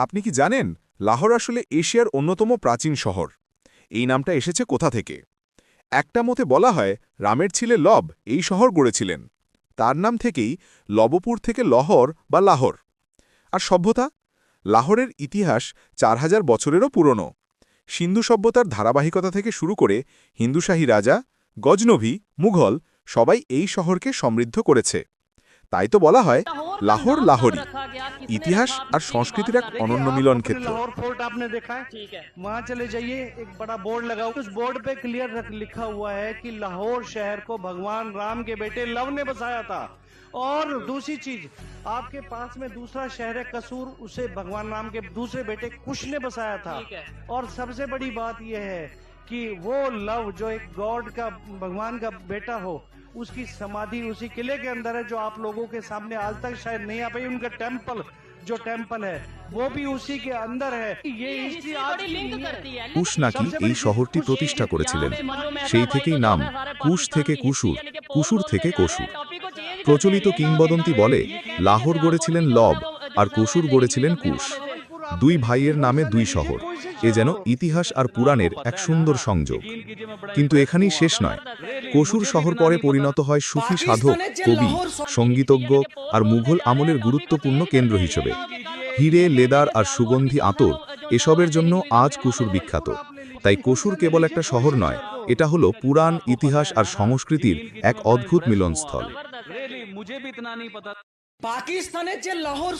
আপনি কি জানেন, লাহোর আসলে এশিয়ার অন্যতম প্রাচীন শহর? এই নামটা এসেছে কোথা থেকে? একটা মতে বলা হয়, রামের ছেলে লব এই শহর গড়েছিলেন। তার নাম থেকেই লবপুর থেকে লহর বা লাহোর। আর সভ্যতা? লাহোরের ইতিহাস চার হাজার বছরেরও পুরনো। সিন্ধু সভ্যতার ধারাবাহিকতা থেকে শুরু করে হিন্দুশাহী রাজা গজনভি মুঘল সবাই এই শহরকে সমৃদ্ধ করেছে। তাই তো বলা হয় লাহোর লাহোরি ইতিহাস আর সংস্কৃতির এক অনন্য মিলন आपने ক্ষেত্র लाहौर फोर्ट आपने देखा है ठीक है वहाँ चले जाइए एक बड़ा बोर्ड लगा हुआ है। उस बोर्ड पे क्लियर लिखा हुआ है कि लाहौर शहर को भगवान राम के बेटे लव ने बसाया था और दूसरी चीज आपके पास में दूसरा शहर है कसूर उसे भगवान राम के दूसरे बेटे कुश ने बसाया था ठीक है और सबसे बड़ी बात यह है कि वो लव जो एक गॉड का भगवान का बेटा हो उसकी समाधि उसी किले के अंदर है जो आप लोगों के सामने आज तक शायद नहीं आ पाई उनका टेम्पल जो टेम्पल है वो भी उसी के अंदर है ये हिस्ट्री आज बड़ी की लिंक नहीं है। करती है কুশ নাকি এই শহরটি প্রতিষ্ঠা করেছিলেন সেই থেকেই নাম কুশ থেকে কুশুর কুশুর থেকে কসুর প্রচলিত কিংবদন্তি বলে লাহোর গড়েছিলেন লব আর কসুর গড়েছিলেন কুশ দুই ভাইয়ের নামে দুই শহর এ যেন ইতিহাস আর পুরাণের এক সুন্দর সংযোগ কিন্তু এখানেই শেষ নয় কসুর শহর পরে পরিণত হয় সুফি সাধক কবি সঙ্গীতজ্ঞ আর মুঘল আমলের গুরুত্বপূর্ণ কেন্দ্র হিসেবে। হিরে লেদার আর সুগন্ধি আতর এসবের জন্য আজ কসুর বিখ্যাত। তাই কসুর কেবল একটা শহর নয় এটা হলো পুরাণ ইতিহাস আর সংস্কৃতির এক অদ্ভুত মিলনস্থল। পাকিস্তানের যে লাহোর